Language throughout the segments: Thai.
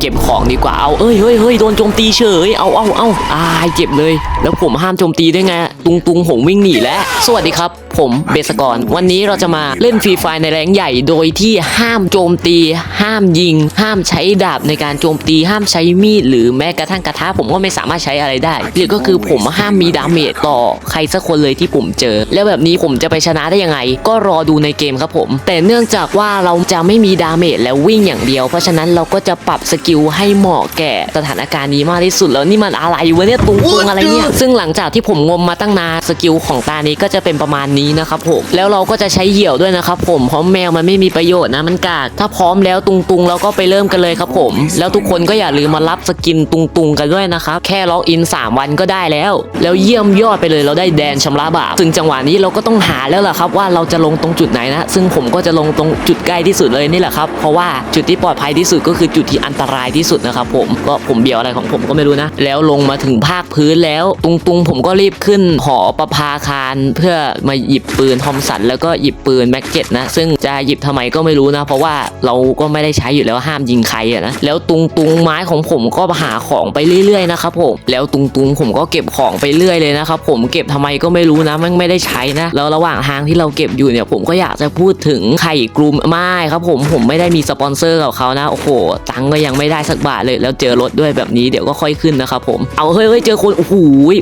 เก็บของดีกว่าเอาเอ้ยเฮ้ยเฮ้ยโดนโจมตีเฉยเอาเอาเอาอายเจ็บเลย แล้วผมห้ามโจมตีได้ไงตุงตุงหงวิ่งหนีแล้ว สวัสดีครับ ผมเบสกรวันนี้เราจะมาเล่นฟรีไฟในแรงใหญ่ โดยที่ห้ามโจมตี ห้ามยิง ห้ามใช้ดาบในการโจมตี ห้ามใช้มีดหรือแม้กระทั่งกระทะผมก็ไม่สามารถใช้อะไรได้หรือก็คือผมห้ามมีดาเมจต่อใครสักคนเลยที่ผมเจอ แล้วแบบนี้ผมจะไปชนะได้ยังไง ก็รอดูในเกมครับผม แต่เนื่องจากว่าเราจะไม่มีดาเมจแล้ววิ่งอย่างเดียว เพราะฉะนั้นเราก็จะปรับสกิลให้เหมาะแก่สถานการณ์นี้มากที่สุดแล้วนี่มันอะไรวะเนี่ยตุงตุงอะไรเนี่ยซึ่งหลังจากที่ผมงมมาตั้งนานสกิลของตานี้ก็จะเป็นประมาณนี้นะครับผมแล้วเราก็จะใช้เหยี่ยวด้วยนะครับผมเพราะแมวมันไม่มีประโยชน์นะมันกากถ้าพร้อมแล้วตุงตุงเราก็ไปเริ่มกันเลยครับผม แล้วทุกคนก็อย่าลืมมารับสกินตุงตุงกันด้วยนะครับแค่ล็อกอิน 3 วันก็ได้แล้ว แล้วเยี่ยมยอดไปเลยเราได้แดนชำระบาปซึ่งจังหวะนี้เราก็ต้องหาแล้วล่ะครับว่าเราจะลงตรงจุดไหนนะ ซึ่งผมก็จะลงตรงจุดใกล้ที่สุดเลยนี่แหละครับเพราะว่าจุดที่ปลอดภัยที่สุดก็คือจุดที่อันตรายที่สุดนะครับผมก็ผมเบียวอะไรของผมก็ไม่รู้นะ แล้วลงมาถึงภาคพื้นแล้วตุงตุงผมก็รีบขึ้นหอประภาคารเพื่อมาหยิบปืนทอมสันแล้วก็หยิบปืนแม็กเก็ตนะ ซึ่งจะหยิบทำไมก็ไม่รู้นะ เพราะว่าเราก็ไม่ได้ใช้อยู่แล้วห้ามยิงใครอะนะแล้วตุงตุงไม้ของผมก็หาของไปเรื่อยๆนะครับผมแล้วตุงตุงผมก็เก็บของไปเรื่อยเลยนะครับผมเก็บทำไมก็ไม่รู้นะมันไม่ได้ใช้นะแล้วระหว่างทางที่เราเก็บอยู่เนี่ยผมก็อยากจะพูดถึงไข่กลุ่มไม่ครับผมผมไม่ได้มีสปอนเซอร์กับเขานะโอ้โหตังก็ยังไม่ได้สักบาทเลย แล้วเจอรถด้วยแบบนี้เดี๋ยวก็ค่อยขึ้นนะครับผมเอาเฮ้ยเฮ้ยเจอคนโอ้โห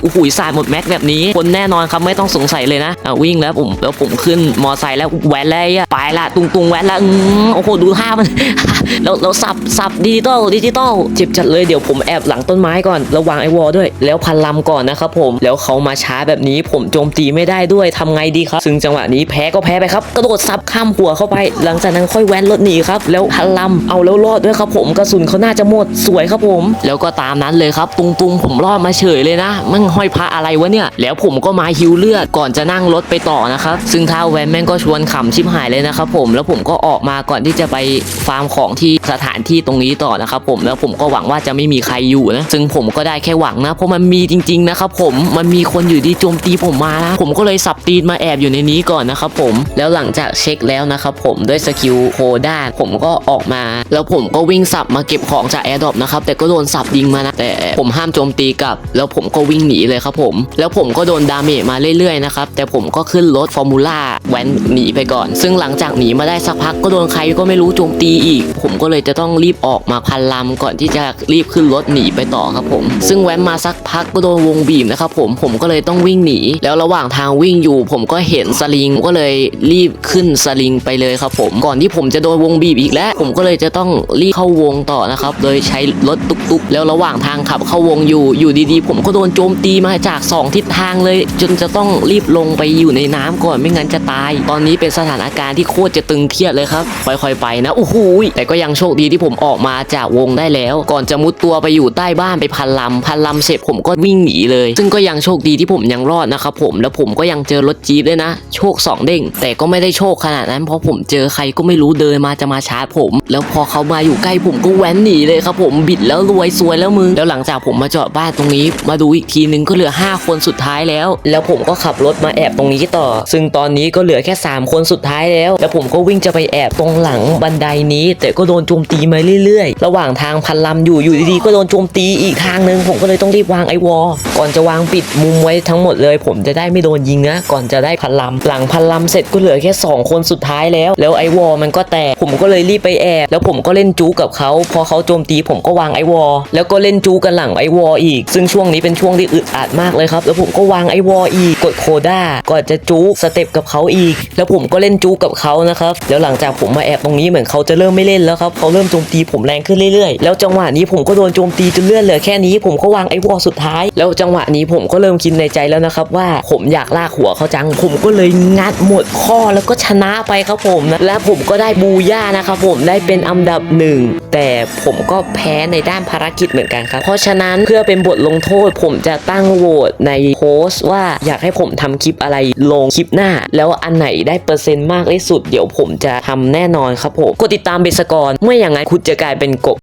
โอ้โหสายหมดแม็กแบบนี้คนแน่นอนครับไม่ต้องสงสัยเลยนะอะวิ่งแล้วผมแล้วผมขึ้นมอไซค์แล้วแว้นแล้วอะไปละตุงตุงแว้นละอืมโอ้โหดูท่ามันแล้วแล้วสับสับดิจิตอลดิจิตอลเจ็บจัดเลยเดี๋ยวผมแอบหลังต้นไม้ก่อนระวังไอ้วอลด้วย แล้วพันลำก่อนนะครับผมแล้วเขามาช้าแบบนี้ผมโจมตีไม่ได้ด้วยทำไงดีครับ ซึ่งจังหวะนี้แพ้ก็แพ้ไปครับกระโดดซับข้ามหัวเข้าไป หลังจากนั้นค่อยแว้นรถหนีครับแล้วพันลำเอาแล้วรอดด้วยครับผมกระสุนเขาน่าจะหมดสวยครับผม แล้วก็ตามนั้นเลยครับตุงตุงผมรอดมาเฉยเลยนะมั่งห้อยพระอะไรวะเนี่ย แล้วผมก็มาฮิวเลือดก่อนจะนั่งรถไปต่อนะครับ ซึ่งท้าแวนแม่งก็ชวนขำชิบหายเลยนะครับผมแล้วผมก็ออกมาก่อนที่จะไปฟาร์มของที่สถานที่ตรงนี้ต่อนะครับผมแล้วผมก็หวังว่าจะไม่มีใครอยู่นะซึ่งผมก็ได้แค่หวังนะเพราะมันมีจริงๆนะครับผมมันมีคนอยู่ดีโจมตีผมมานะผมก็เลยสับตีนมาแอบอยู่ในนี้ก่อนนะครับผมแล้วหลังจากเช็คแล้วนะครับผมด้วยสกิลโคด้าผมก็ออกมา แล้วผมก็วิ่งสับมาเก็บของจากแอร์ดรอปนะครับแต่ก็โดนสับยิงมานะแต่ผมห้ามโจมตีกลับ แล้วผมก็วิ่งหนีเลยครับผม แล้วผมก็โดนดาเมจมาเรื่อยๆนะครับแต่ผมก็ขึ้นนรถฟอร์มูล่าแว้นหนีไปก่อน ซึ่งหลังจากหนีมาได้สักพักก็โดนใครก็ไม่รู้โจมตีอีก ผมก็เลยจะต้องรีบออกมาพันลำก่อนที่จะรีบขึ้นรถหนีไปต่อครับผม ซึ่งแว้นมาสักพักก็โดนวงบีบนะครับผมผมก็เลยต้องวิ่งหนี แล้วระหว่างทางวิ่งอยู่ ผมก็เห็นสลิงก็เลยรีบขึ้นสลิงไปเลยครับผมก่อนที่ผมจะโดนวงบีบอีกแล้ว ผมก็เลยจะต้องรีบเข้าวงต่อนะครับโดยใช้รถตุกๆ แล้วระหว่างทางขับเข้าวงอยู่อยู่ดีๆ ผมก็โดนโจมตีมาจากสองทิศทางเลย จนจะต้องรีบลงไปอยู่ในน้ำก่อนไม่งั้นจะตาย ตอนนี้เป็นสถานการณ์ที่โคตรจะตึงเครียดเลยครับ ค่อยๆไปนะโอ้โหแต่ก็ยังโชคดีที่ผมออกมาจากวงได้แล้ว ก่อนจะมุดตัวไปอยู่ใต้บ้านไปพันลำพันลำเสร็จผมก็วิ่งหนีเลย ซึ่งก็ยังโชคดีที่ผมยังรอดนะครับผมแล้วผมก็ยังเจอรถจี๊ปด้วยนะ โชคสองเด้งแต่ก็ไม่ได้โชคขนาดนั้นเพราะผมเจอใครก็ไม่รู้เดินมาจะมาชาร์จผม แล้วพอเขามาอยู่ใกล้ผมก็แว้นหนีเลยครับผมบิดแล้วรวยซวยแล้วมึงแล้วหลังจากผมมาจอดบ้านตรงนี้ มาดูอีกทีนึงก็เหลือ 5 คนสุดท้ายแล้ว แล้วผมก็ขับรถมาแอบตรงนี้ต่อ ซึ่งตอนนี้ก็เหลือแค่ 3 คนสุดท้ายแล้ว แล้วผมก็วิ่งจะไปแอบตรงหลังบันไดนี้ แต่ก็โดนโจมตีมาเรื่อยๆ ระหว่างทางพันลำอยู่อยู่ดีๆก็โดนโจมตีอีกทางนึง ผมก็เลยต้องรีบวางไอวอลก่อนจะวางปิดมุมไว้ทั้งหมดเลย ผมจะได้ไม่โดนยิงนะก่อนจะได้พันลำหลังพันลำเสร็จก็เหลือแค่ 2 คนสุดท้ายแล้ว แล้วไอวอลมันก็แตกผมก็เลยรีบไปแอบแล้วผมก็เล่นจู๊กับเขาพอเขาโจมตีผมก็วางไอวอลแล้วก็เล่นจู๊กันหลังไอวอลอีก ซึ่งช่วงนี้เป็นช่วงที่อึดอัดมากเลยครับ แล้วผมก็วางไอวอลอีกกดโคด้าก่อนจะจู๊สเต็ปกับเขาอีก แล้วผมก็เล่นจู๊กับเขานะครับแล้วหลังจากผมมาแอบตรงนี้เหมือนเขาจะเริ่มไม่เล่นแล้วครับเขาเริ่มโจมตีผมแรงขึ้นเรื่อยๆ แล้วจังหวะนี้ผมก็โดนโจมตีจนเลือดเหลือแค่นี้ผมก็วางไอ้วอลสุดท้าย แล้วจังหวะนี้ผมก็เริ่มคิดในใจแล้วนะครับว่าผมอยากลากหัวเขาจัง ผมก็เลยงัดหมดข้อแล้วก็ชนะไปครับผมนะและผมก็ได้บูย่านะครับผมได้เป็นอันดับหนึ่งแต่ผมก็แพ้ในด้านภารกิจเหมือนกันครับ เพราะฉะนั้นเพื่อเป็นบทลงโทษ ผมจะตั้งโหวตในโพสต์ว่าอยากให้ผมทำคลิปอะไรลงคลิปหน้า แล้วอันไหนได้เปอร์เซ็นต์มากที่สุด เดี๋ยวผมจะทำแน่นอนครับผม กดติดตามเบสกรไม่อย่างนั้นคุณจะกลายเป็นกบ